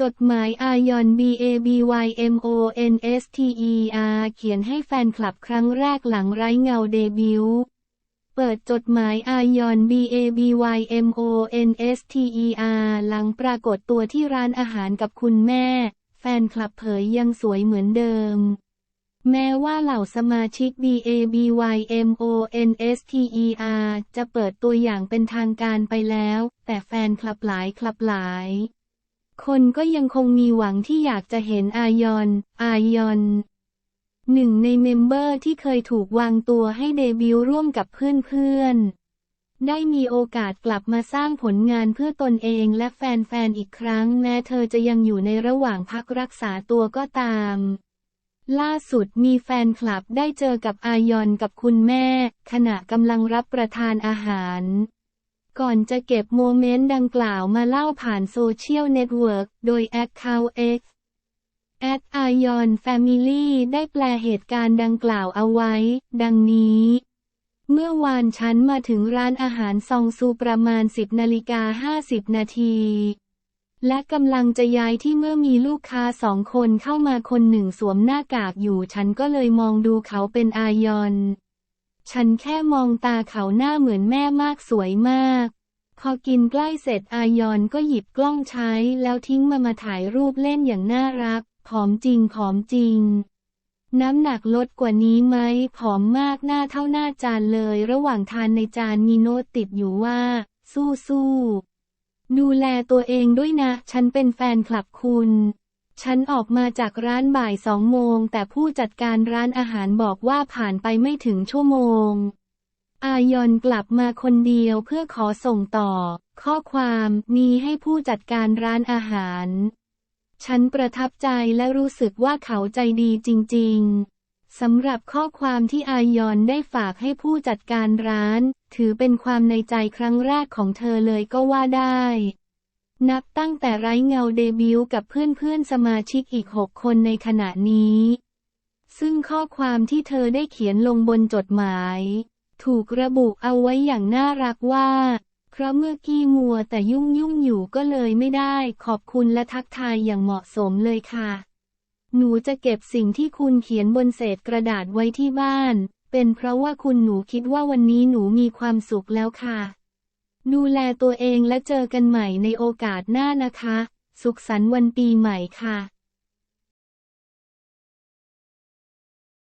จดหมายอายอน B A B Y M O N S T E R เขียนให้แฟนคลับครั้งแรกหลังไร้เงาเดบิวต์เปิดจดหมายอายอน B A B Y M O N S T E R หลังปรากฏตัวที่ร้านอาหารกับคุณแม่ แฟนคลับเผยยังสวยเหมือนเดิม แม้ว่าเหล่าสมาชิก B A B Y M O N S T E R จะเปิดตัวอย่างเป็นทางการไปแล้ว แต่แฟนคลับหลายคลับหลาย คนก็ยังคงมีหวังที่อยากจะเห็นอายอน อายอน หนึ่งในเมมเบอร์ที่เคยถูกวางตัวให้เดบิวต์ร่วมกับเพื่อนๆ ได้มีโอกาสกลับมาสร้างผลงานเพื่อตนเองและแฟนๆ อีกครั้งแม้เธอจะยังอยู่ในระหว่างพักรักษาตัวก็ตาม ล่าสุดมีแฟนคลับได้เจอกับอายอนกับคุณแม่ ขณะกำลังรับประทานอาหาร ก่อนจะเก็บโมเมนต์ดังกล่าวมาเล่าผ่านโซเชียลเน็ตเวิร์กโดยแอคเคาท์ X แอดอายอนแฟมิลี่ได้แปลเหตุการณ์ดังกล่าวเอาไว้ ดังนี้ เมื่อวานฉันมาถึงร้านอาหารซองซูประมาณ 10นาฬิกา50 นาทีและกำลังจะย้ายที่เมื่อมีลูกค้าสองคนเข้ามาคนหนึ่งสวมหน้ากากอยู่ ฉันก็เลยมองดูเขาเป็นอายอน ฉันแค่มองตาเขาหน้าเหมือนแม่มากสวยมาก พอกินใกล้เสร็จอายอนก็หยิบกล้องใช้แล้วทิ้งมามาถ่ายรูปเล่นอย่างน่ารัก ผอมจริงผอมจริง น้ำหนักลดกว่านี้ไหมผอมมากหน้าเท่าหน้าจานเลย ระหว่างทานในจานมีโน้ตติดอยู่ว่า สู้สู้ดูแลตัวเองด้วยนะ ฉันเป็นแฟนคลับคุณ ฉันออกมาจากร้านบ่ายสองโมง แต่ผู้จัดการร้านอาหารบอกว่าผ่านไปไม่ถึงชั่วโมง อายอนกลับมาคนเดียวเพื่อขอส่งต่อ ข้อความมีให้ผู้จัดการร้านอาหาร ฉันประทับใจและรู้สึกว่าเขาใจดีจริง ๆ สำหรับข้อความที่อายอนได้ฝากให้ผู้จัดการร้าน ถือเป็นความในใจครั้งแรกของเธอเลยก็ว่าได้ นับตั้งแต่ไร้เงาเดบิวต์กับเพื่อนๆสมาชิกอีกหกคนในขณะนี้ ซึ่งข้อความที่เธอได้เขียนลงบนจดหมาย ถูกระบุเอาไว้อย่างน่ารักว่า เพราะเมื่อกี้มัวแต่ยุ่งยุ่งอยู่ก็เลยไม่ได้ขอบคุณและทักทายอย่างเหมาะสมเลยค่ะ หนูจะเก็บสิ่งที่คุณเขียนบนเศษกระดาษไว้ที่บ้าน เป็นเพราะว่าคุณหนูคิดว่าวันนี้หนูมีความสุขแล้วค่ะ ดูแลตัวเองและเจอกันใหม่ในโอกาสหน้านะคะ สุขสันต์วันปีใหม่ค่ะ